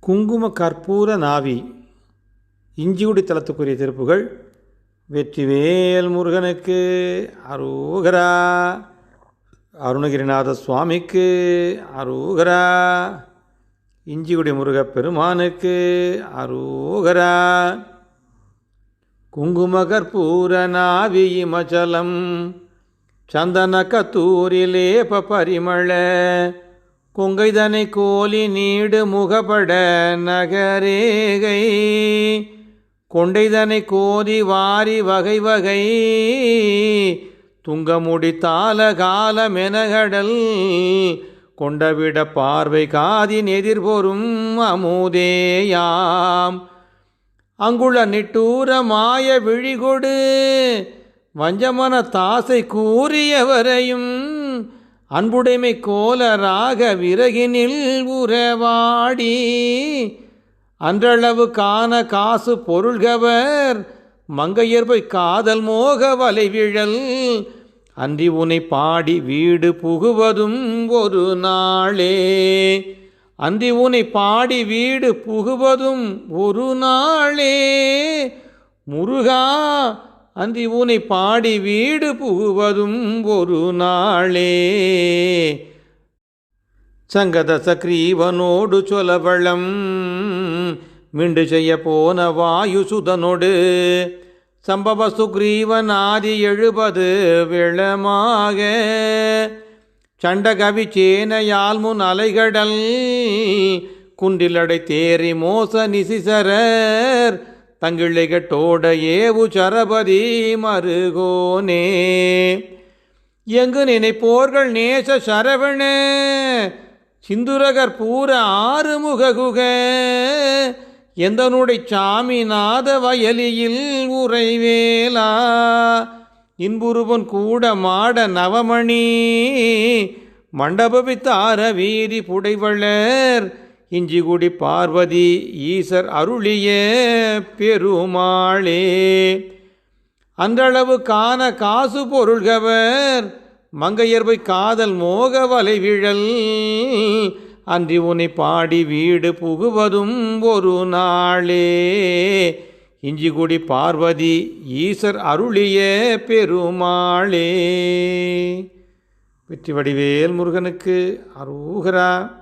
குங்கும கற்பூர நாவி. இஞ்சிகுடி தலத்துக்குரிய திருப்புகள் வெற்றிவேல் முருகனுக்கு அரோகரா. அருணகிரிநாத சுவாமிக்கு அரூகரா. இஞ்சிகுடி முருகப் பெருமானுக்கு குங்கும கற்பூர நாவி இமச்சலம் சந்தன கத்தூரிலேப பரிமள. குங்கைதனை கோலி நீடு முகப்பட நகரேகை. கொண்டைதனை கோதி வாரி வகை வகை. துங்கமுடி தால காலமெனகடல் கொண்டவிட பார்வை காதின் எதிர்பொறும் அமுதேயாம். அங்குள்ள நிட்டூர மாய விழிகொடு. வஞ்சமன தாசை கூறியவரையும் அன்புடைமை கோலராக விறகினில் உறவாடி அன்றளவு காண காசு பொருள்கவர் மங்கையர்பை காதல் மோக வலைவிழல் அன்றி உனை பாடி வீடு புகுவதும் ஒரு நாளே. அன்றி உனை பாடி வீடு புகுவதும் ஒரு நாளே. முருகா அன்றி உனை பாடி வீடு புகுவதும் ஒரு நாளே. சங்கத சக்ரீவனோடு சொலவளம் மிண்டு செய்ய போன வாயு சுதனோடு. சம்பவ சுக்ரீவன் ஆதி எழுபது விளமாக சண்டகவி சேனையால் முன் அலைகடல் குன்றிலடை தேரி மோச நிசிசரர் தங்கிழைகட்டோட ஏவு சரபதி மருகோனே. எங்கு நினைப்போர்கள் நேச சரவண? சிந்துரகர் பூர ஆறுமுககுக. எந்தனுடை சாமிநாத வயலியில் உறைவேலா. இன்புருவன் கூட மாட நவமணி. மண்டபவித்தார வீதி புடைவளர். இஞ்சிகுடி பார்வதி ஈசர் அருளிய பெருமாளே. அன்றளவு காண காசு பொருள்கவர் மங்கையர்வை காதல் மோக வலைவிழல் அன்றி உன்னை பாடி வீடு புகுவதும் ஒரு நாளே. இஞ்சிகுடி பார்வதி ஈசர் அருளிய பெருமாளே. வெற்றி வடிவேல் முருகனுக்கு அரூகரா.